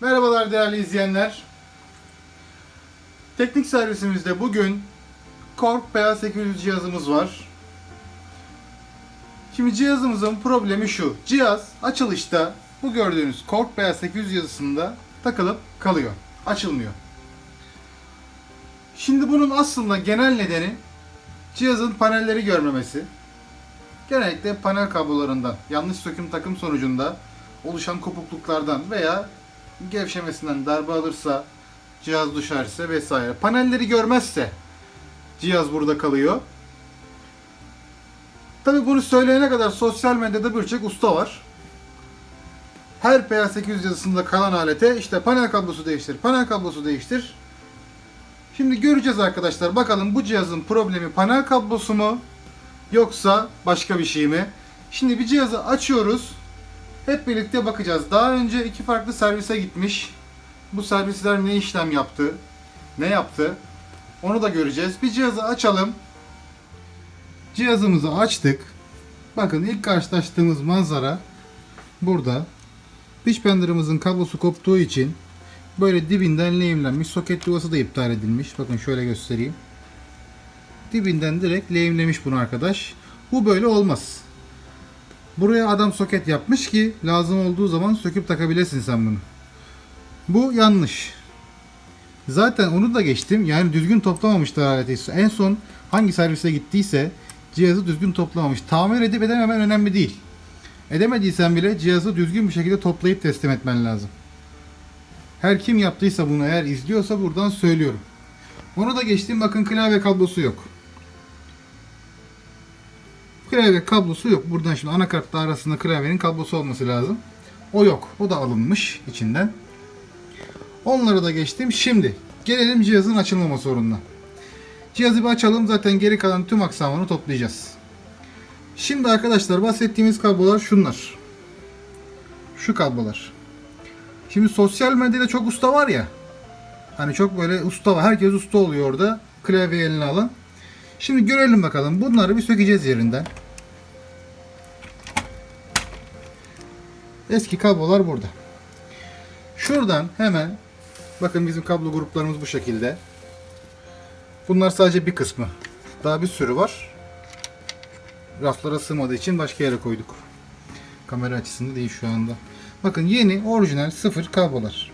Merhabalar değerli izleyenler. Teknik servisimizde bugün Korg PA800 cihazımız var. Şimdi cihazımızın problemi şu. Cihaz açılışta bu gördüğünüz Korg PA800 yazısında takılıp kalıyor. Açılmıyor. Şimdi bunun aslında genel nedeni cihazın panelleri görmemesi. Genellikle panel kablolarından yanlış söküm takım sonucunda oluşan kopukluklardan veya gevşemesinden darbe alırsa, cihaz düşerse vesaire. Panelleri görmezse cihaz burada kalıyor. Tabi bunu söyleyene kadar sosyal medyada birçok usta var. Her PA800 yazısında kalan alete işte panel kablosu değiştir, panel kablosu değiştir. Şimdi göreceğiz arkadaşlar. Bakalım bu cihazın problemi panel kablosu mu yoksa başka bir şey mi? Şimdi bir cihazı açıyoruz. Hep birlikte bakacağız. Daha önce iki farklı servise gitmiş. Bu servisler ne işlem yaptı? Ne yaptı? Onu da göreceğiz. Bir cihazı açalım. Cihazımızı açtık. Bakın ilk karşılaştığımız manzara burada. Pitch bender'ımızın kablosu koptuğu için böyle dibinden lehimlenmiş. Soket yuvası da iptal edilmiş. Bakın şöyle göstereyim. Dibinden direkt lehimlemiş bunu arkadaş. Bu böyle olmaz. Buraya adam soket yapmış ki lazım olduğu zaman söküp takabilesin sen bunu. Bu yanlış. Zaten onu da geçtim. Yani düzgün toplamamışlar aleti. En son hangi servise gittiyse cihazı düzgün toplamamış. Tamir edip edememen önemli değil. Edemediysen bile cihazı düzgün bir şekilde toplayıp teslim etmen lazım. Her kim yaptıysa bunu eğer izliyorsa buradan söylüyorum. Onu da geçtim. Bakın klavye kablosu yok. Klavye kablosu yok. Buradan şimdi anakartla arasında klavyenin kablosu olması lazım. O yok. O da alınmış içinden. Onları da geçtim. Şimdi gelelim cihazın açılmama sorununa. Cihazı bir açalım. Zaten geri kalan tüm aksamını toplayacağız. Şimdi arkadaşlar bahsettiğimiz kablolar şunlar. Şu kablolar. Şimdi sosyal medyada çok usta var ya. Hani çok böyle usta var. Herkes usta oluyor orada. Klavye eline alan. Şimdi görelim bakalım. Bunları bir sökeceğiz yerinden. Eski kablolar burada. Şuradan hemen bakın bizim kablo gruplarımız bu şekilde. Bunlar sadece bir kısmı. Daha bir sürü var. Raflara sığmadığı için başka yere koyduk. Kamera açısında değil şu anda. Bakın yeni orijinal sıfır kablolar.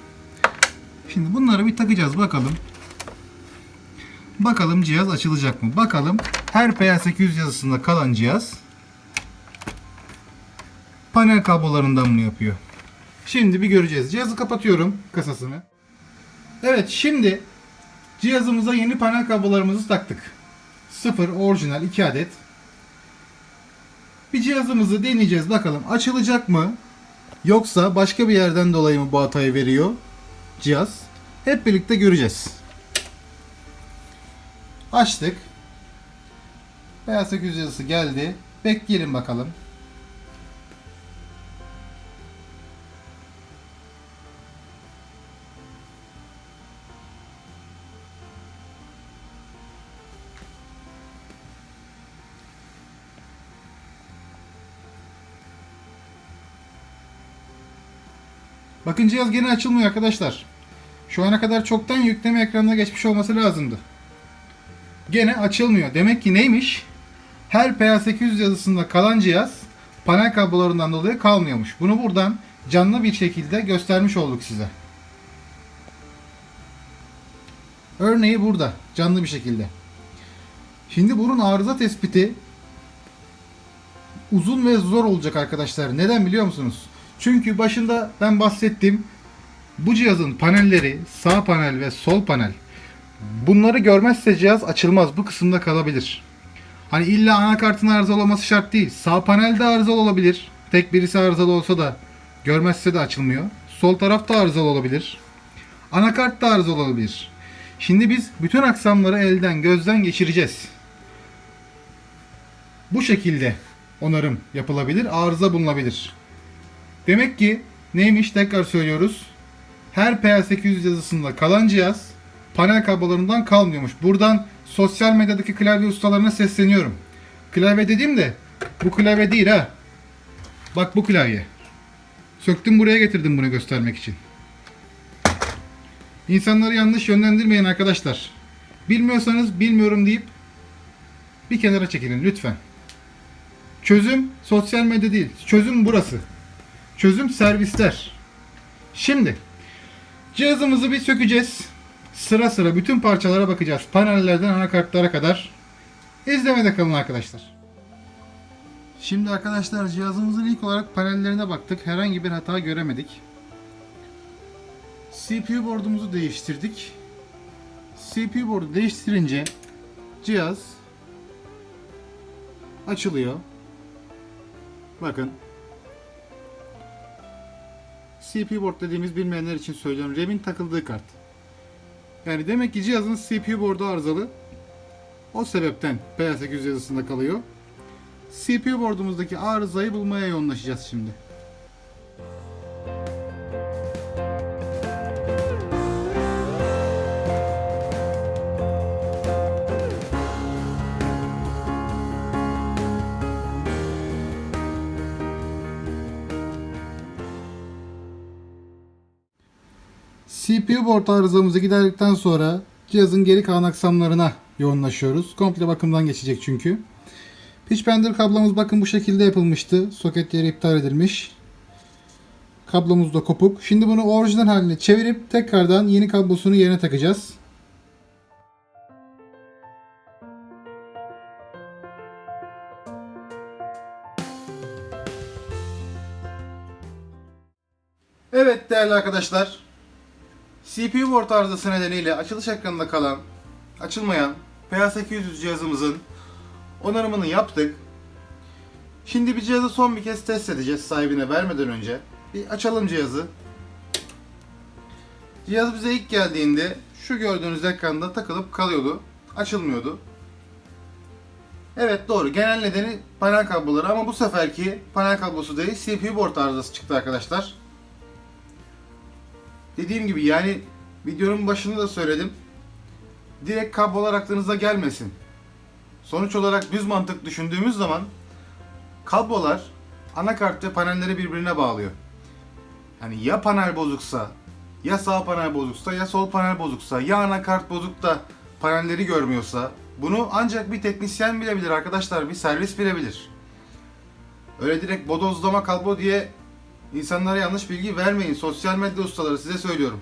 Şimdi bunları bir takacağız bakalım. Bakalım cihaz açılacak mı? Bakalım her PA800 yazısında kalan cihaz panel kablolarından mı yapıyor? Şimdi bir göreceğiz. Cihazı kapatıyorum kasasını. Evet şimdi cihazımıza yeni panel kablolarımızı taktık. Sıfır orijinal 2 adet. Bir cihazımızı deneyeceğiz bakalım açılacak mı? Yoksa başka bir yerden dolayı mı bu hatayı veriyor cihaz? Hep birlikte göreceğiz. Açtık. Beyaz 800 yazısı geldi. Bekleyelim bakalım. Bakın cihaz gene açılmıyor arkadaşlar. Şu ana kadar çoktan yükleme ekranına geçmiş olması lazımdı. Gene açılmıyor. Demek ki neymiş? Her PA800 yazısında kalan cihaz panel kablolarından dolayı kalmıyormuş. Bunu buradan canlı bir şekilde göstermiş olduk size. Örneği burada. Canlı bir şekilde. Şimdi bunun arıza tespiti uzun ve zor olacak arkadaşlar. Neden biliyor musunuz? Çünkü başında ben bahsettim. Bu cihazın panelleri sağ panel ve sol panel bunları görmezse cihaz açılmaz. Bu kısımda kalabilir. Hani illa anakartın arızalı olması şart değil. Sağ panel de arızalı olabilir. Tek birisi arızalı olsa da görmezse de açılmıyor. Sol taraf da arızalı olabilir. Anakart da arızalı olabilir. Şimdi biz bütün aksamları elden gözden geçireceğiz. Bu şekilde onarım yapılabilir, arıza bulunabilir. Demek ki neymiş tekrar söylüyoruz. Her PL800 yazısında kalan cihaz panel kablolarından kalmıyormuş. Buradan sosyal medyadaki klavye ustalarına sesleniyorum. Klavye dediğim de bu klavye değil ha. Bak bu klavye. Söktüm buraya getirdim bunu göstermek için. İnsanları yanlış yönlendirmeyin arkadaşlar. Bilmiyorsanız bilmiyorum deyip bir kenara çekilin lütfen. Çözüm sosyal medya değil. Çözüm burası. Çözüm servisler. Şimdi cihazımızı bir sökeceğiz. Sıra sıra bütün parçalara bakacağız. Panellerden anakartlara kadar. İzlemede kalın arkadaşlar. Şimdi arkadaşlar cihazımızın ilk olarak panellerine baktık. Herhangi bir hata göremedik. CPU board'umuzu değiştirdik. CPU board'u değiştirince cihaz açılıyor. Bakın. CPU board dediğimiz bilmeyenler için söylüyorum. RAM'in takıldığı kart. Yani demek ki cihazın CPU board'u arızalı. O sebepten P800 yazısında kalıyor. CPU board'umuzdaki arızayı bulmaya yoğunlaşacağız şimdi. CPU board arızamızı giderdikten sonra cihazın geri kalan aksamlarına yoğunlaşıyoruz. Komple bakımdan geçecek çünkü. Pitch bender kablomuz bakın bu şekilde yapılmıştı. Soketleri iptal edilmiş. Kablomuz da kopuk. Şimdi bunu orijinal haline çevirip tekrardan yeni kablosunu yerine takacağız. Evet değerli arkadaşlar. CPU board arızası nedeniyle açılış ekranında kalan, açılmayan PA800 cihazımızın onarımını yaptık. Şimdi bir cihazı son bir kez test edeceğiz sahibine vermeden önce. Bir açalım cihazı. Cihaz bize ilk geldiğinde şu gördüğünüz ekranda takılıp kalıyordu. Açılmıyordu. Evet doğru. Genel nedeni panel kabloları ama bu seferki panel kablosu değil CPU board arızası çıktı arkadaşlar. Dediğim gibi yani videonun başında da söyledim. Direkt kablolar aklınıza gelmesin. Sonuç olarak düz mantık düşündüğümüz zaman kablolar anakart ve panelleri birbirine bağlıyor. Yani ya panel bozuksa, ya sağ panel bozuksa, ya sol panel bozuksa, ya anakart bozuk da panelleri görmüyorsa bunu ancak bir teknisyen bilebilir arkadaşlar, bir servis bilebilir. Öyle direkt bodozlama kablo diye insanlara yanlış bilgi vermeyin. Sosyal medya ustaları size söylüyorum.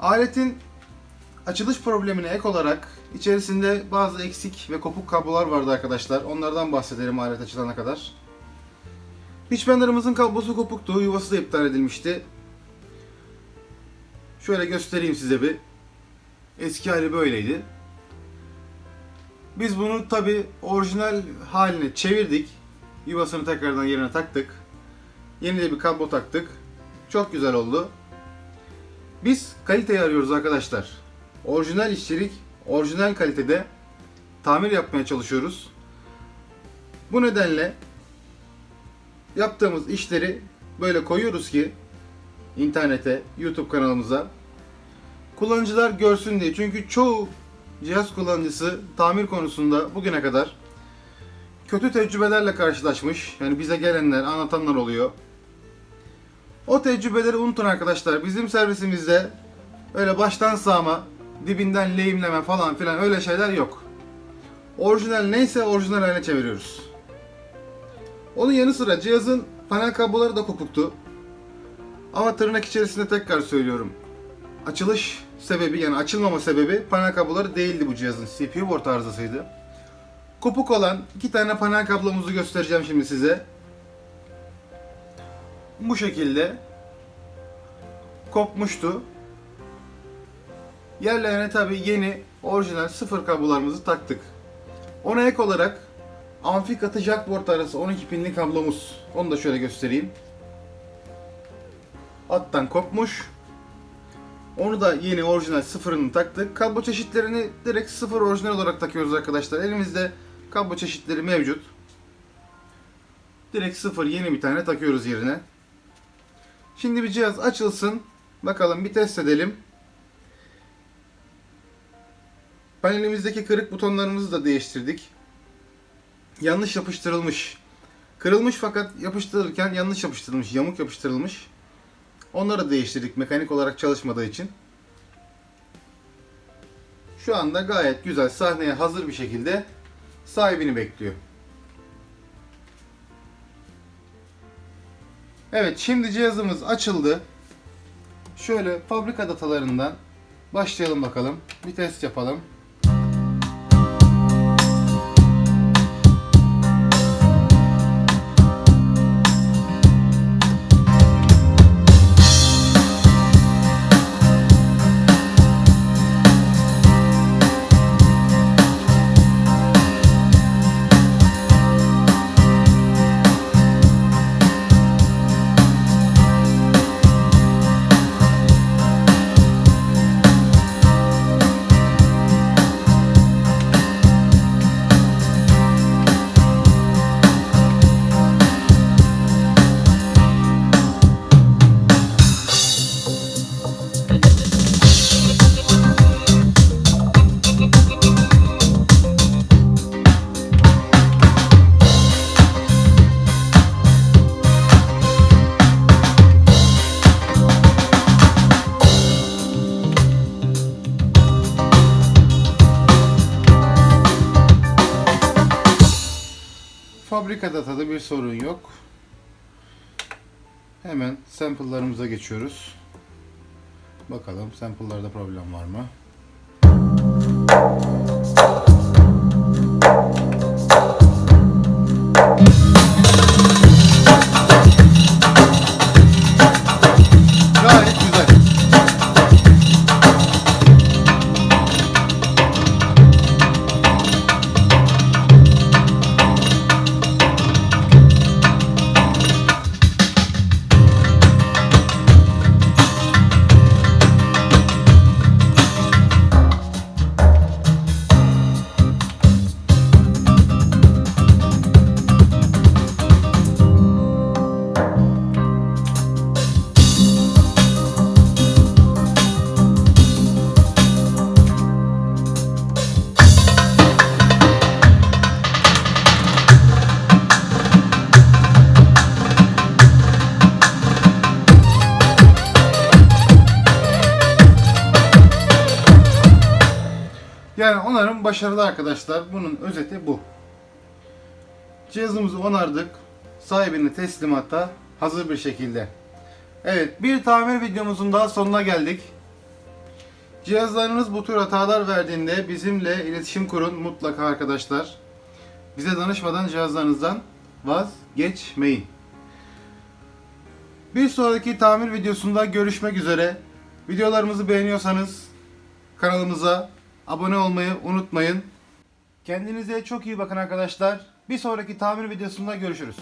Aletin açılış problemine ek olarak içerisinde bazı eksik ve kopuk kablolar vardı arkadaşlar. Onlardan bahsedelim alet açılana kadar. Pitch bender'ımızın kablosu kopuktu. Yuvası da iptal edilmişti. Şöyle göstereyim size bir. Eski hali böyleydi. Biz bunu tabi orijinal haline çevirdik. Yuvasını tekrardan yerine taktık. Yeni de bir kablo taktık. Çok güzel oldu. Biz kaliteyi arıyoruz arkadaşlar. Orijinal işçilik, orijinal kalitede tamir yapmaya çalışıyoruz. Bu nedenle yaptığımız işleri böyle koyuyoruz ki internete, YouTube kanalımıza kullanıcılar görsün diye. Çünkü çoğu cihaz kullanıcısı tamir konusunda bugüne kadar kötü tecrübelerle karşılaşmış. Yani bize gelenler, anlatanlar oluyor. O tecrübeleri unutun arkadaşlar. Bizim servisimizde öyle baştan sağma, dibinden lehimleme falan filan öyle şeyler yok. Orijinal neyse orijinal haline çeviriyoruz. Onun yanı sıra cihazın panel kabloları da kopuktu. Ama tırnak içerisinde tekrar söylüyorum. Açılış sebebi yani açılmama sebebi panel kabloları değildi bu cihazın. CPU board arızasıydı. Kopuk olan iki tane panel kablomuzu göstereceğim şimdi size. Bu şekilde kopmuştu. Yerlerine tabi yeni orijinal sıfır kablolarımızı taktık. Ona ek olarak amfi katı jackboard arası 12 pinli kablomuz. Onu da şöyle göstereyim. Alttan kopmuş. Onu da yeni orijinal sıfırını taktık. Kablo çeşitlerini direkt sıfır orijinal olarak takıyoruz arkadaşlar. Elimizde kablo çeşitleri mevcut. Direkt sıfır yeni bir tane takıyoruz yerine. Şimdi bir cihaz açılsın. Bakalım bir test edelim. Panelimizdeki kırık butonlarımızı da değiştirdik. Yanlış yapıştırılmış. Kırılmış fakat yapıştırırken yanlış yapıştırılmış, yamuk yapıştırılmış. Onları değiştirdik mekanik olarak çalışmadığı için. Şu anda gayet güzel sahneye hazır bir şekilde sahibini bekliyor. Evet şimdi cihazımız açıldı. Şöyle fabrika datalarından başlayalım bakalım. Bir test yapalım. Fabrika datada bir sorun yok. Hemen sample'larımıza geçiyoruz. Bakalım sample'larda problem var mı? Başarılı arkadaşlar. Bunun özeti bu. Cihazımızı onardık. Sahibine teslimata hazır bir şekilde. Evet bir tamir videomuzun daha sonuna geldik. Cihazlarınız bu tür hatalar verdiğinde bizimle iletişim kurun mutlaka arkadaşlar. Bize danışmadan cihazlarınızdan vazgeçmeyin. Bir sonraki tamir videosunda görüşmek üzere. Videolarımızı beğeniyorsanız kanalımıza abone olmayı unutmayın. Kendinize çok iyi bakın arkadaşlar. Bir sonraki tamir videosunda görüşürüz.